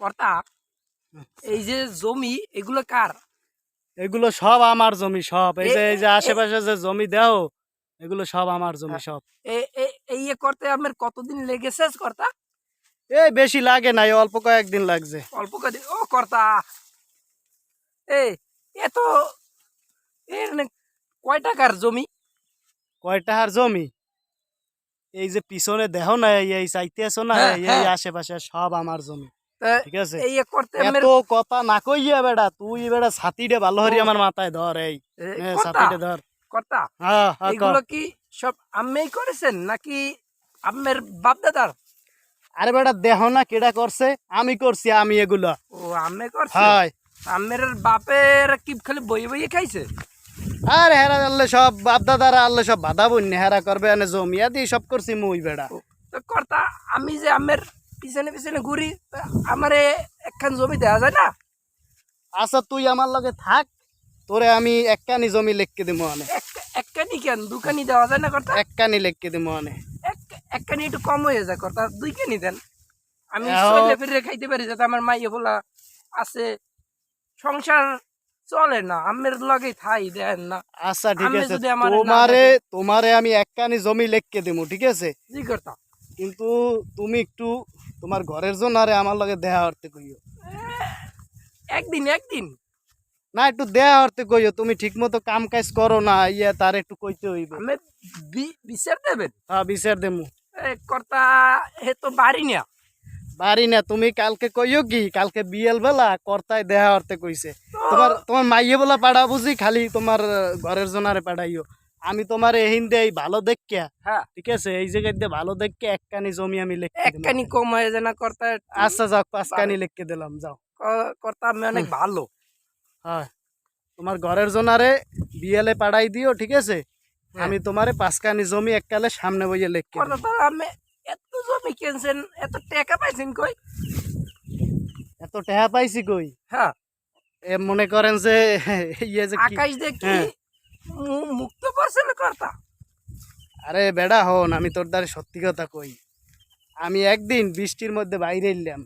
কর্তা এই যে জমি এগুলো কার? এগুলো সব আমার জমি সব। এই যে এই যে আশেপাশে যে জমি দেও এগুলো সব আমার জমি সব। এই করতে আমার কতদিন লেগেছে কর্তা? এই বেশি লাগে না এই অল্প কয়েকদিন লাগছে। অল্প কদিন ও কর্তা এ এত এর নে- কয় টাকার জমি? কয়টা আর জমি? এই যে পিছনে দেহ না এই এই চাইতে আছো না হ্যাঁ, এই এই হ্যাঁ। আশেপাশে সব আমার জমি। ঠিক আছে। এই করতে এত কথা না কইয়া বেড়া তুই বেড়া ছাতিটা ভালো হরি আমার মাথায় ধর এই। এ, নে, কর্তা ছাতিটা ধর। কর্তা হ্যাঁ হ্যাঁ কর। এগুলো কি সব আম্মেই করেছেন নাকি আম্মের বাপ দাদার আরে বেটা দেহ না কেডা করছে? আমি করছি আমি এগুলো। ও আম্মে করছে? হয়। আম্মের বাপের কি খালি বইয়ে বইয়ে খাইছে? আর হেরা সব বাপ দাদারা আল্লে সব বাধা বন্য হেরা করবে এনে জমিয়া দিয়ে সব করছি মুই বেড়া। কর্তা আমি যে আম্মের পিছনে পিছনে ঘুরি আমারে একখান জমি দেওয়া যায় না? আচ্ছা তুই আমার লগে থাক তোরে আমি একখানি জমি লেখকে দিব এক- একখানি কেন? দুখানি দেওয়া যায় না কর্তা? এককানি লেখকে দিব এক- একখানি একটু কম হয়ে যায় কর্তা দুই খানি দেন। আমি এও- ফিরে খাইতে পারি যাতে আমার মাইয়ে বলা আছে সংসার চলে না আম্মের লগে থাই দেন না। আচ্ছা ঠিক আছে। আমারে তোমারে তোমারে আমি একখানি জমি লেখকে দিব ঠিক আছে? জি কর্তা। কিন্তু তুমি একটু তোমার ঘরের জন্য আরে আমার লগে দেহা হরতে কইও। একদিন একদিন। না একটু দেহা হরতে কইও তুমি ঠিক মতো কাম কাজ করো না ইয়ে তার একটু কইতে হইবে। আমি বিচার দেবেন? হ্যাঁ বিচার দেমু। কর্তা হে তো বাড়ি না বাড়ি না তুমি কালকে কইও কি? কালকে বিয়েল বেলা কর্তায় দেহা হরতে কইছে। তোমার তোমার মাইয়ে বলা পাড়া বুঝি খালি তোমার ঘরের জনারে পাঠাইও আমি তোমার এহিন দে এই ভালো দেখিয়া। হ্যাঁ। ঠিক আছে? এই জায়গায় দিয়ে ভালো দেখকে এককানি জমি আমি লিখে। একখানি কম হয়ে যায় না কর্তা আচ্ছা যাও পাঁচকানি লিখে দিলাম যাও। কর্তা আমি অনেক ভালো। হ্যাঁ। তোমার ঘরের জনারে বিয়েলে পাঠাই দিও ঠিক আছে? হ্যাঁ। আমি তোমারে পাঁচকানি জমি এককালে সামনে বইয়ে লিখে কর্তা আমি এত জমি কিনছেন এত টাকা পাইছেন কই? এত টেহা পাইছি কই? হ্যাঁ। এ মনে করেন যে ইয়ে যে আকাশ দেখি মুক্ত করছেন কর্তা? আরে বেড়া হন আমি তোর দ্বারে সত্যি কথা কই। আমি একদিন বৃষ্টির মধ্যে বাইরে এলাম।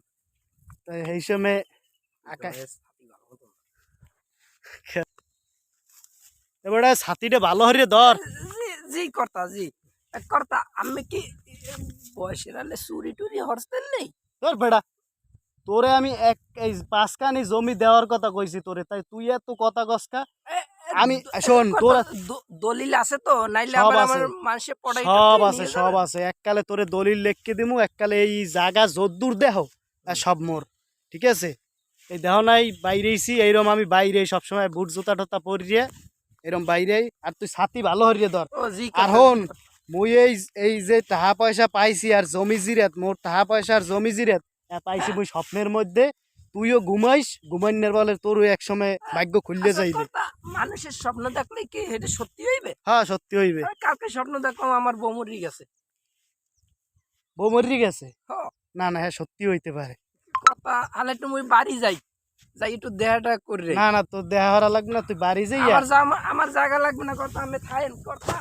তো এই সময় আকাশ এবারে ছাতিটা ভালো হরে ধর। জি কর্তা জি। কর্তা আমি কি বয়সের আলে চুরি টুরি হরছেন নেই? তোর বেড়া তোরে আমি এক এই পাঁচকানি জমি দেওয়ার কথা কইছি তোরে তাই তুই এত কথা কসকা আমি- শোন, তোরা- দলিল আছে তো নাইলে আবার আমার মানুষে পড়াই সব আছে সব আছে। এককালে তোরে দলিল লেখকে দিমু এককালে এই জায়গা যদ্দূর দেহ সব মোর ঠিক আছে? এই দেহ নাই এইরকম আমি বাইরে সবসময় বুট জুতা টুতা পরিয়ে এরম বাইরে আর তুই ছাতি ভালো হরিয়ে ধর। আর হন মুই এই এই যে টাকা পয়সা পাইছি আর জমি জিরাত মোর টাকা পয়সা আর জমি জিরাত পাইছি মুই স্বপ্নের মধ্যে তুইও ঘুমাইস ঘুমাইনের বলে তোরও এক সময় ভাগ্য খুললে আচ্ছা, যাইবে। মানুষের স্বপ্ন দেখলে কি এটা সত্যি হইবে? হ্যাঁ সত্যি হইবে। কালকে স্বপ্ন দেখলাম আমার বউ মরি গেছে। বউ মরি গেছে? না না হ্যাঁ সত্যি হইতে পারে। কথা একটু মুই বাড়ি যাই। যাই একটু দেহাটা করে না না তোর দেহা হারা লাগবে না তুই বাড়ি যাই আমার আমার জায়গা লাগবে না কথা আমি থাইন কথা।